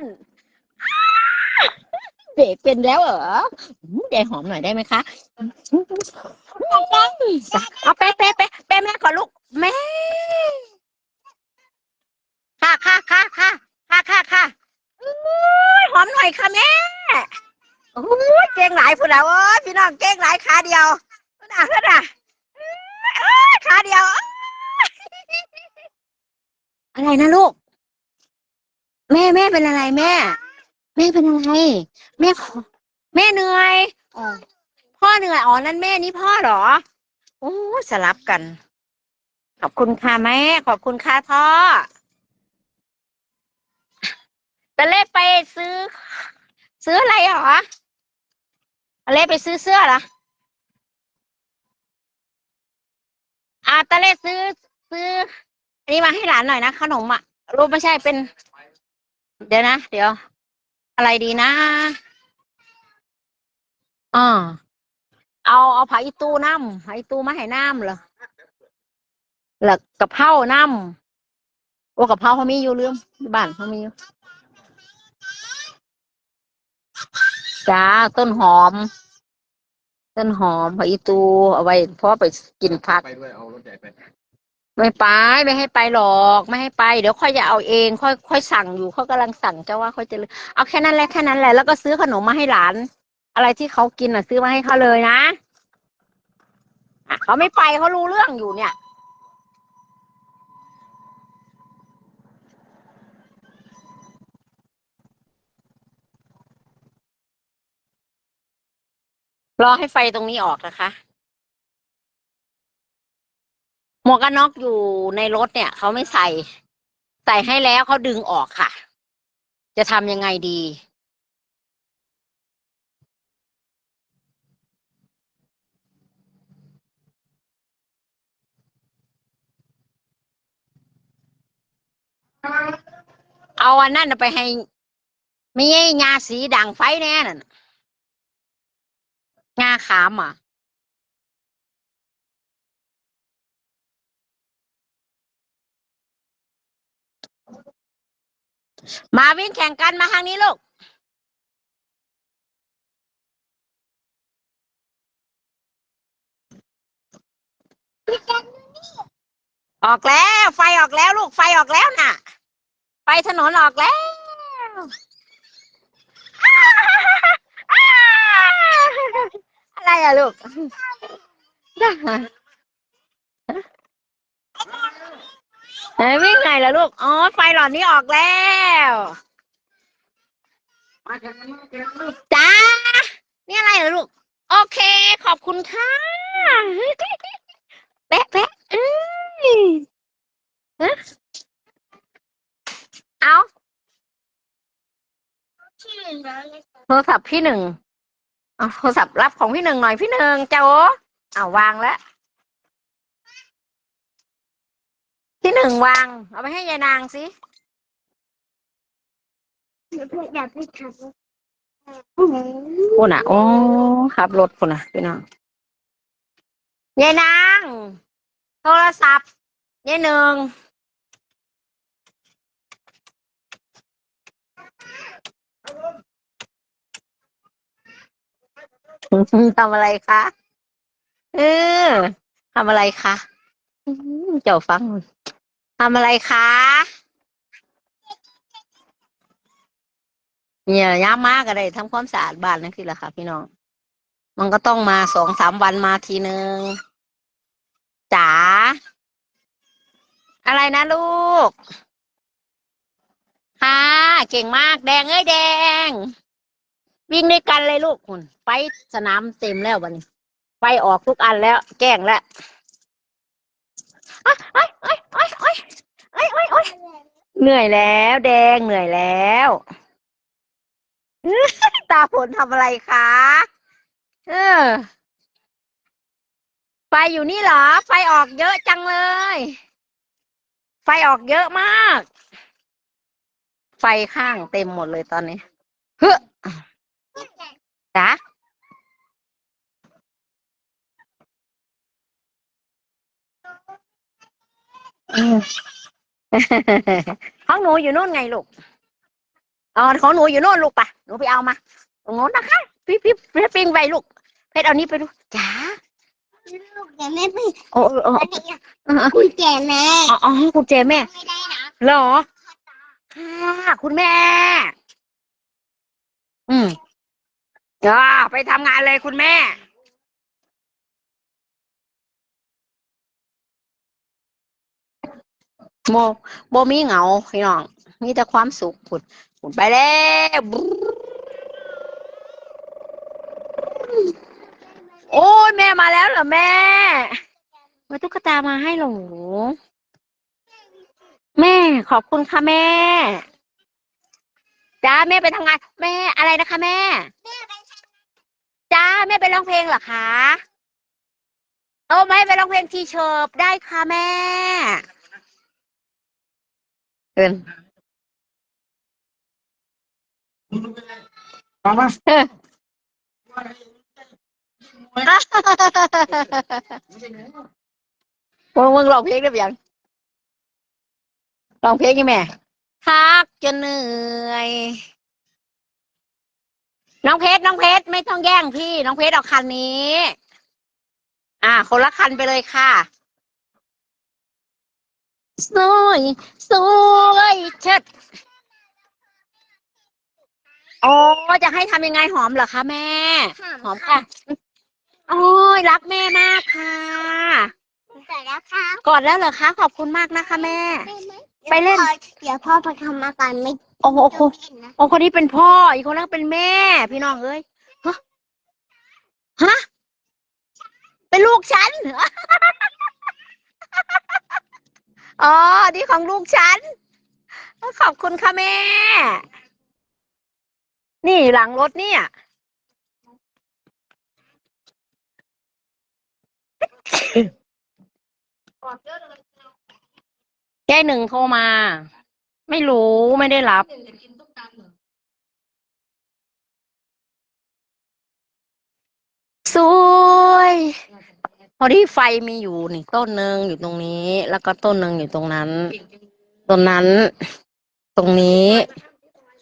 นเบรกเป็นแล้วเหรอใจหอมหน่อยได้ไหมคะเอาเป๊ะเป๊ะเป๊ะเป๊ะแม่ก่อลูกแม่ค่ะค่ะค่ะค่ะค่ะค่ะค่ะหอมหน่อยค่ะแม่โอ้ยเก่งหลายพุ่นแล้วโอ้ยพี่น้องเก่งหลายขาเดียวน่ะน่ะขาเดียว อะไรนะลูก แม่แม่เป็นอะไรแม่ แม่เป็นอะไร แม่ขอแม่เหนื่อยอ๋อพ่อเหนื่อยอ๋อนั่นแม่นี่พ่อเหรอโอ้สลับกัน ขอบคุณค่ะแม่ ขอบคุณค่ะท่อตะเล่ไปซื้อ ซื้ออะไรเหรอตะเล่ไปซื้อเสื้อเหรออาตะเล่ซื้อซื้ออันนี้มาให้หลานหน่อยนะขนมอะรูปไม่ใช่เป็น เดี๋ยวนะ เดี๋ยว อะไรดีนะอ่าเอาเอาผักอีตู้น้ำผักอีตู้มาให้น้ำเหรอหลักกะเพราน้ำโอ้กะเพราเขามีอยู่ลืมบ้านเขามีอยู่จ้าต้นหอม ต้นหอมผักอีตูเอาไว้เพราะไปกินผัก ไปด้วยเอารถใหญ่ไป ไม่ไปไม่ให้ไปหรอกไม่ให้ไป เดี๋ยวค่อยจะเอาเอง ค่อยค่อยสั่งอยู่เขากำลังสั่งจะว่าค่อยจะเอาแค่นั้นแหละแค่นั้นแหละแล้วก็ซื้อขนมมาให้หลาน อะไรที่เขากินอะ ซื้อมาให้เขาเลยนะอะเขาไม่ไปเขารู้เรื่องอยู่เนี่ยรอให้ไฟตรงนี้ออกนะคะ หมวกกันน็อกอยู่ในรถเนี่ยเขาไม่ใส่ ใส่ให้แล้วเขาดึงออกค่ะ จะทำยังไงดี เอาอันนั้นไปให้ม่ใช่งาสีด่างไฟแน่น่ะงาขามอะ มาวิ่งแข่งกันมาทางนี้ลูกออกแล้ว ไฟออกแล้วลูกไฟออกแล้วน่ะ ไฟถนนออกแล้วอะไรอะลูก ไหนวิ่งไงล่ะลูก อ๋อ ไฟหลอดนี้ออกแล้วจ้านี่อะไรเหรอลูก โอเค ขอบคุณค่ะแปะแปะเอ้ยเอาโทรศัพท์พี่หนึ่งเอาโทรศัพท์รับของพี่หนึ่งหน่อยพี่หนึ่งเจ้าเอาวางแล้ว พี่หนึ่งวาง เอาไปให้ยายนางสิอยากไปขับรถคุณอะ โอ้ขับรถคุณอะพี่น้องยายนาง โทรศัพท์ยายหนึ่งทำอะไรคะ เออทำอะไรคะอื้อหือเจ้าฟัง ทำอะไรคะ เนี่ยย้ำมากก็ได้ทำความสะอาดบ้านนั่นคือแหละค่ะ พี่น้อง มันก็ต้องมาสองสามวันมาทีนึงจ๋าอะไรนะลูกค่ะเก่งมาก แดงเอ้ยแดง วิ่งด้วยกันเลยลูกคุณไฟสนามเต็มแล้ววันนี้ไฟออกทุกอันแล้ว แกล้งแล้วอ๊ะอ้ย เอ้ยเอ้ยเอ้ยเอ้ยเอ้ยเอ้ยเหนื่อยแล้ว แดงเหนื่อยแล้วตาฝนทำอะไรคะเออไฟอยู่นี่เหรอ ไฟออกเยอะจังเลย ไฟออกเยอะมาก ไฟข้างเต็มหมดเลยตอนนี้เฮ้อจ้ะ อืมห้องหนูอยู่นู่นไงลูกอ๋อของหนูอยู่โน่นลูกปะหนูไปเอามาตรงโน้นนะคะพี่พี่พี่ปิงไปลูกเพชรเอานี้ไปดูจ๋าลูกอย่าไม่ไปโอ้โอ้โอ้อันนี้เออเออคุณแก่แม่อ๋ออ๋อคุณเจแม่ไม่ได้นะเหรอค่ะคุณแม่ อืมอ่าไปทำงานเลยคุณแม่ โมโมมีเหงาพี่น้อง มีแต่ความสุขผุดผุดไปแล้วบรู๊โอ้ยแม่มาแล้วเหรอแม่มาตุ๊กตามาให้หรอแม่ขอบคุณค่ะแม่จ้าแม่ไปทำงาน แม่อะไรนะคะแม่จ้าแม่ไปร้องเพลงเหรอคะโอ้ไม่ไปร้องเพลงทีเชิบได้ค่ะแม่ เอิน Mama. เออมึงมึงร้องเพลงได้ปะยังร้องเพลงยังแม่ทักจะเหนื่อย น้องเพชรน้องเพชรไม่ต้องแย่งพี่ น้องเพชรเอาคันนี้ อ่า คนละคันไปเลยค่ะ สวยสวยเชิดโอ้จะให้ทำยังไงหอมเหรอคะแม่ หอมค่ะ โอ้ยรักแม่มากค่ะแต่แล้วค่ะกอดแล้วเหรอคะ ขอบคุณมากนะคะแม่ ไปเล่น เดี๋ยวพ่อไปทำอาการไม่ โอ้โหต้องเล่นนะโอ้คนนี้เป็นพ่อ อีกคนนั้นเป็นแม่ พี่น้องเอ้ย ฮะ ฮะ เป็นลูกฉันอ๋ อ๋อ นี่ของลูกฉัน ขอบคุณค่ะแม่ นี่หลังรถเนี่ย แก้หนึ่งโทรมา ไม่รู้ไม่ได้รับ สวย อดีไฟมีอยู่นี่ต้นหนึ่งอยู่ตรงนี้ แล้วก็ต้นหนึ่งอยู่ตรงนั้น ตรงนั้น ตรงนี้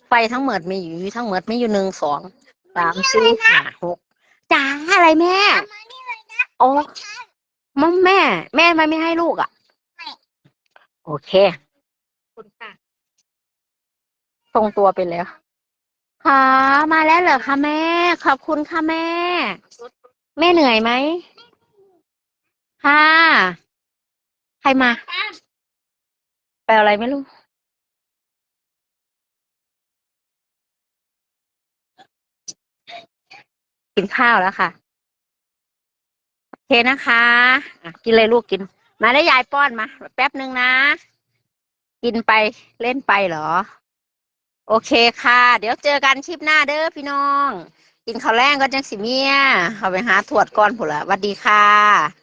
ไฟทั้งหมดมีอยู่ทั้งหมดมีอยู่หนึ่งสองสามสี่ห้าหกจ้าอะไรแม่โอ้มอมแม่ แม่ทำไมไม่ให้ลูกอะโอเคทรงตัวไปแล้วค่ะมาแล้วเหรอคะแม่ ขอบคุณค่ะแม่ แม่เหนื่อยไหม ค่ะ ใครมา ไปเอาอะไรไม่รู้ กินข้าวแล้วค่ะ โอเคนะคะอะกินเลยลูกกิน มาได้ยายป้อนมา แป๊บหนึ่งนะ กินไปเล่นไปเหรอ โอเคค่ะ เดี๋ยวเจอกันคลิปหน้าเด้อพี่น้อง กินข้าวแรงก็จังสิเมียเขาไปหาถวดก่อนผุละหวัดดีค่ะ